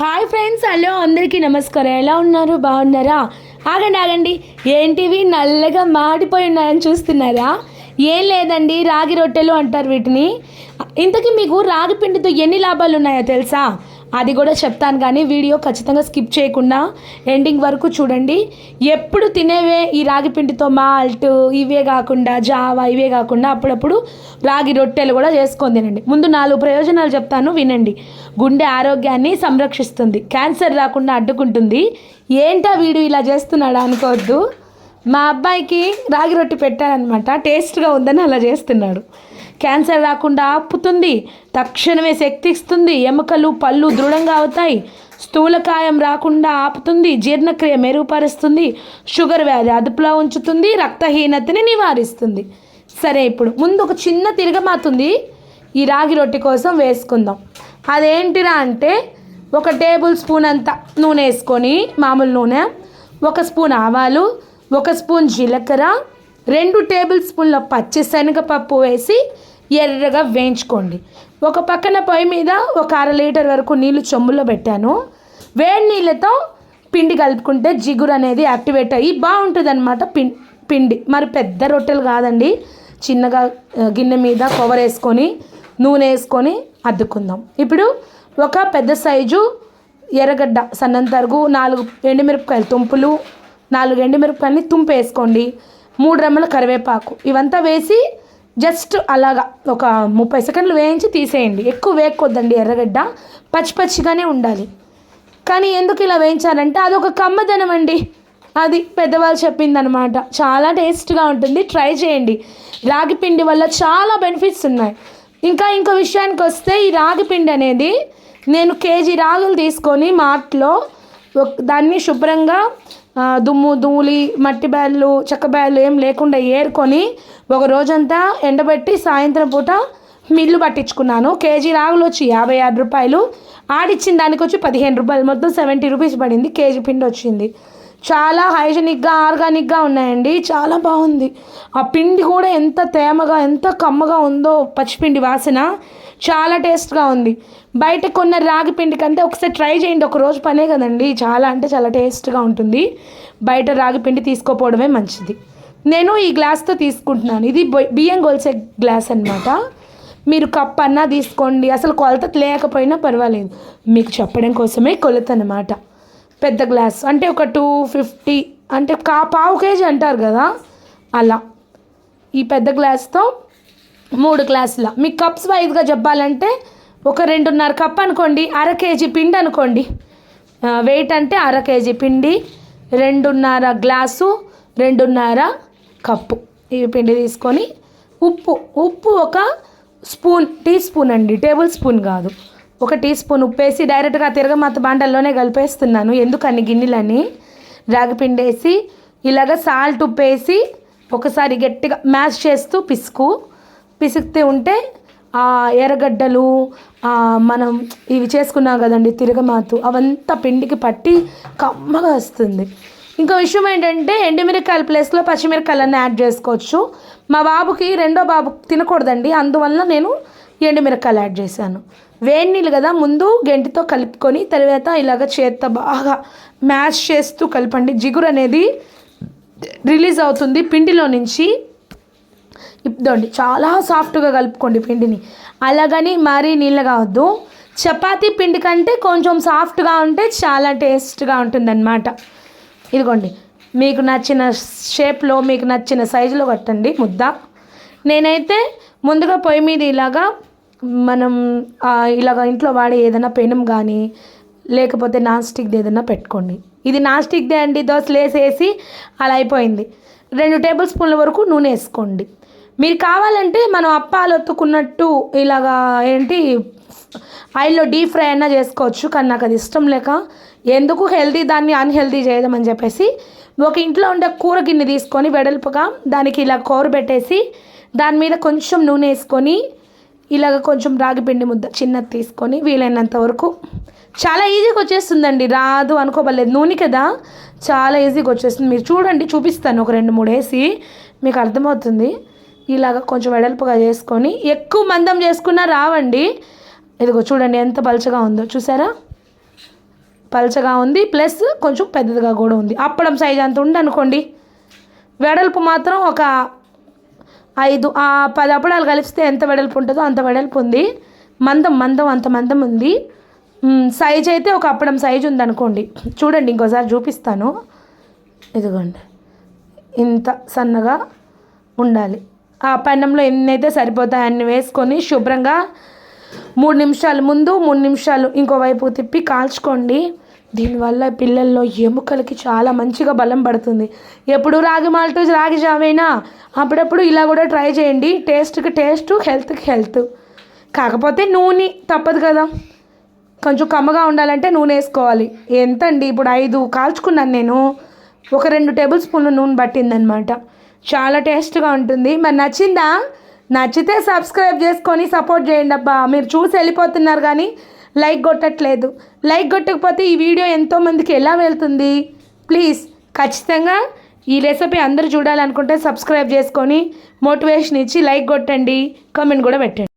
Hi friends hello అందరికీ నమస్కారం. ఎలా ఉన్నారు? బాగున్నారా? ఆగండి ఆగండి. ఏంటివి? నల్లగా మాడిపోయి ఉన్నాయని చూస్తున్నారా? ఏం లేదండి రాగి రొట్టెలు అంటారు వీటిని. ఇంతకీ మీకు రాగి పిండితో ఎన్ని లాభాలు ఉన్నాయో తెలుసా? అది కూడా చెప్తాను కానీ వీడియో ఖచ్చితంగా స్కిప్ చేయకుండా ఎండింగ్ వరకు చూడండి. ఎప్పుడు తినేవే ఈ రాగి పిండితో మాల్ట్ ఇవే కాకుండా జావా ఇవే కాకుండా అప్పుడప్పుడు రాగి రొట్టెలు కూడా చేసుకొని తినండి. ముందు నాలుగు ప్రయోజనాలు చెప్తాను వినండి. గుండె ఆరోగ్యాన్ని సంరక్షిస్తుంది. క్యాన్సర్ రాకుండా అడ్డుకుంటుంది. ఏంటా వీడు ఇలా చేస్తున్నాడా అనుకోవద్దు. మా అబ్బాయికి రాగి రొట్టె పెట్టానమాట టేస్ట్గా ఉందని అలా చేస్తున్నాడు. క్యాన్సర్ రాకుండా ఆపుతుంది. తక్షణమే శక్తి ఇస్తుంది. ఎముకలు పళ్ళు దృఢంగా అవుతాయి. స్థూలకాయం రాకుండా ఆపుతుంది. జీర్ణక్రియ మెరుగుపరుస్తుంది. షుగర్ వ్యాధి అదుపులో ఉంచుతుంది. రక్తహీనతని నివారిస్తుంది. సరే ఇప్పుడు ముందు ఒక చిన్న తిరగమాతుంది. ఈ రాగి రొట్టె కోసం వేసుకుందాం. అదేంటిరా అంటే ఒక టేబుల్ స్పూన్ అంత నూనె వేసుకొని మామూలు నూనె ఒక స్పూన్ ఆవాలు ఒక స్పూన్ జీలకర్ర రెండు టేబుల్ స్పూన్ల పచ్చి శనగపప్పు వేసి ఎర్రగా వేయించుకోండి. ఒక పక్కన పొయ్యి మీద ఒక అర లీటర్ వరకు నీళ్ళు చెంబులో పెట్టాను. వేడి నీళ్ళతో పిండి కలుపుకుంటే జిగురు అనేది యాక్టివేట్ అయ్యి బాగుంటుంది అనమాట పిండి. మరి పెద్ద రొట్టెలు కాదండి. చిన్నగా గిన్నె మీద కవర్ వేసుకొని నూనె వేసుకొని అద్దుకుందాం. ఇప్పుడు ఒక పెద్ద సైజు ఎర్రగడ్డ సన్నం తరుగు నాలుగు ఎండుమిరపకాయలు తుంపులు నాలుగు ఎండుమిరపకాయలని తుంపు వేసుకోండి మూడు రెమ్మల కరివేపాకు. ఇవంతా వేసి జస్ట్ అలాగా ఒక ముప్పై సెకండ్లు వేయించి తీసేయండి. ఎక్కువ వేయకొద్దండి ఎర్రగడ్డ. పచ్చి పచ్చిగానే ఉండాలి. కానీ ఎందుకు ఇలా వేయించాలంటే అదొక కమ్మదనం అండి. అది పెద్దవాళ్ళు చెప్పిందనమాట. చాలా టేస్ట్గా ఉంటుంది. ట్రై చేయండి. రాగి పిండి వల్ల చాలా బెనిఫిట్స్ ఉన్నాయి. ఇంకా ఇంకో విషయానికి వస్తే ఈ రాగి పిండి అనేది నేను కేజీ రాగులు తీసుకొని మార్ట్లో ఒక- దాన్ని శుభ్రంగా దుమ్ము ధూళి మట్టి బ్యాళ్ళు చెక్క బ్యాళ్ళు ఏం లేకుండా ఏరుకొని ఒక రోజంతా ఎండబెట్టి సాయంత్రం పూట మిల్లు పట్టించుకున్నాను. కేజీ రాగులు వచ్చి యాభై ఆరు రూపాయలు. ఆడిచ్చిన దానికి వచ్చి పదిహేను రూపాయలు. మొత్తం సెవెంటీ రూపీస్ పడింది. కేజీ పిండి వచ్చింది. చాలా హైజెనిక్గా ఆర్గానిక్గా ఉన్నాయండి. చాలా బాగుంది. ఆ పిండి కూడా ఎంత తేమగా ఎంత కమ్మగా ఉందో పచ్చిపిండి వాసన. చాలా టేస్ట్గా ఉంది. బయట కొన్న రాగి పిండి కంటే ఒకసారి ట్రై చేయండి. ఒక రోజు పనే కదండి. చాలా అంటే చాలా టేస్ట్గా ఉంటుంది. బయట రాగి పిండి తీసుకోపోవడమే మంచిది. నేను ఈ గ్లాస్తో తీసుకుంటున్నాను. ఇది బియ్యం గొలిసే గ్లాస్ అన్నమాట. మీరు కప్ అన్నా తీసుకోండి. అసలు కొలత లేకపోయినా పర్వాలేదు. మీకు చెప్పడం కోసమే కొలత అనమాట పెద్ద గ్లాస్. అంటే ఒక టూ ఫిఫ్టీ అంటే కా పావు కేజీ అంటారు కదా? అలా. ఈ పెద్ద గ్లాస్తో మూడు గ్లాసుల. మీకు కప్స్ వైజ్గా చెప్పాలంటే ఒక రెండున్నర కప్ అనుకోండి అర కేజీ పిండి అనుకోండి. వెయిట్ అంటే అర కేజీ పిండి రెండున్నర గ్లాసు రెండున్నర కప్పు. ఈ పిండి తీసుకొని ఉప్పు ఉప్పు ఒక స్పూన్ టీ స్పూన్ అండి టేబుల్ స్పూన్ కాదు. ఒక టీ స్పూన్ ఉప్పు వేసి డైరెక్ట్గా తిరగమాత బాండల్లోనే కలిపేస్తున్నాను. ఎందుకని గిన్నెలని? రాగిపిండి వేసి ఇలాగ సాల్ట్ ఉప్పు వేసి ఒకసారి గట్టిగా మ్యాష్ చేస్తూ పిసుకు. పిసుకుతూ ఉంటే ఆ ఎర్రగడ్డలు మనం ఇవి చేసుకున్నాం కదండి తిరగమాతు అవంతా పిండికి పట్టి కమ్మగా వస్తుంది. ఇంకో విషయం ఏంటంటే ఎండుమిరకాయల ప్లేస్లో పచ్చిమిరకాయలన్నీ యాడ్ చేసుకోవచ్చు. మా బాబుకి రెండో బాబు తినకూడదండి అందువల్ల నేను ఎండుమిరకాయలు యాడ్ చేశాను. వేడి నీళ్ళు కదా ముందు గెంటితో కలుపుకొని తర్వాత ఇలాగ చేత్త బాగా మ్యాష్ చేస్తూ కలపండి. జిగురు అనేది రిలీజ్ అవుతుంది పిండిలో నుంచి. ఇద్దండి చాలా సాఫ్ట్గా కలుపుకోండి పిండిని. అలాగని మరీ నీళ్ళు కావద్దు. చపాతీ పిండి కంటే కొంచెం సాఫ్ట్గా ఉంటే చాలా టేస్ట్గా ఉంటుందన్నమాట. ఇదిగోండి మీకు నచ్చిన షేప్లో మీకు నచ్చిన సైజులో కట్టండి ముద్ద. నేనైతే ముందుగా పొయ్యి మీద ఇలాగా మనం ఇలాగ ఇంట్లో వాడే ఏదైనా పెనం కానీ లేకపోతే నాన్ స్టిక్ది ఏదైనా పెట్టుకోండి. ఇది నాన్ స్టిక్దే అండి దోశలు వేసేసి అలా అయిపోయింది. రెండు టేబుల్ స్పూన్ల వరకు నూనె వేసుకోండి. మీరు కావాలంటే మనం అప్పాలు ఒత్తుకున్నట్టు ఇలాగా ఏంటి ఆయిల్లో డీప్ ఫ్రై అయినా చేసుకోవచ్చు కానీ నాకు అది ఇష్టం లేక ఎందుకు హెల్దీ దాన్ని అన్హెల్దీ చేయడం అని చెప్పేసి ఒక ఇంట్లో ఉండే కూర గిన్నె తీసుకొని వెడల్పుగా దానికి ఇలా కూర పెట్టేసి దాని మీద కొంచెం నూనె వేసుకొని ఇలాగ కొంచెం రాగి పిండి ముద్ద చిన్నది తీసుకొని వీలైనంత వరకు. చాలా ఈజీగా వచ్చేస్తుందండి రాదు అనుకోవలేదు నూనె కదా చాలా ఈజీగా వచ్చేస్తుంది. మీరు చూడండి చూపిస్తాను. ఒక రెండు మూడు వేసి మీకు అర్థమవుతుంది. ఇలాగ కొంచెం వెడల్పుగా చేసుకొని ఎక్కువ మందం చేసుకున్నా రావండి. ఇదిగో చూడండి ఎంత పలచగా ఉందో చూసారా? పలచగా ఉంది ప్లస్ కొంచెం పెద్దదిగా కూడా ఉంది. అప్పడం సైజ్ అంత ఉండనుకోండి వెడల్పు మాత్రం ఒక ఐదు ఆ పది అప్పడాలు కలిపిస్తే ఎంత వెడల్పు ఉంటుందో అంత వెడల్పు ఉంది. మందం మందం అంత మందం ఉంది. సైజ్ అయితే ఒక అప్పడం సైజు ఉందనుకోండి. చూడండి ఇంకోసారి చూపిస్తాను. ఇదిగోండి ఇంత సన్నగా ఉండాలి. ఆ పన్నంలో ఎన్నైతే సరిపోతాయి అన్ని వేసుకొని శుభ్రంగా మూడు నిమిషాలు ముందు మూడు నిమిషాలు ఇంకోవైపు తిప్పి కాల్చుకోండి. దీనివల్ల పిల్లల్లో ఎముకలకి చాలా మంచిగా బలం పడుతుంది. ఎప్పుడు రాగి మాల్ట్ రాగి జామైనా అప్పుడప్పుడు ఇలా కూడా ట్రై చేయండి. టేస్ట్కి టేస్ట్ హెల్త్కి హెల్త్. కాకపోతే నూనె తప్పదు కదా. కొంచెం కమ్మగా ఉండాలంటే నూనె వేసుకోవాలి. ఎంత అండి ఇప్పుడు ఐదు కాల్చుకున్నాను నేను. ఒక రెండు టేబుల్ స్పూన్ల నూనె పట్టిందనమాట. చాలా టేస్ట్గా ఉంటుంది. మరి నచ్చిందా? నచ్చితే సబ్స్క్రైబ్ చేసుకొని సపోర్ట్ చేయండి అబ్బా. మీరు చూసి వెళ్ళిపోతున్నారు కానీ లైక్ కొట్టట్లేదు. లైక్ కొట్టకపోతే ఈ వీడియో ఎంతోమందికి ఎలా వెళ్తుంది? ప్లీజ్ ఖచ్చితంగా ఈ రెసిపీ అందరూ చూడాలనుకుంటే సబ్స్క్రైబ్ చేసుకొని మోటివేషన్ ఇచ్చి లైక్ కొట్టండి. కామెంట్ కూడా పెట్టండి.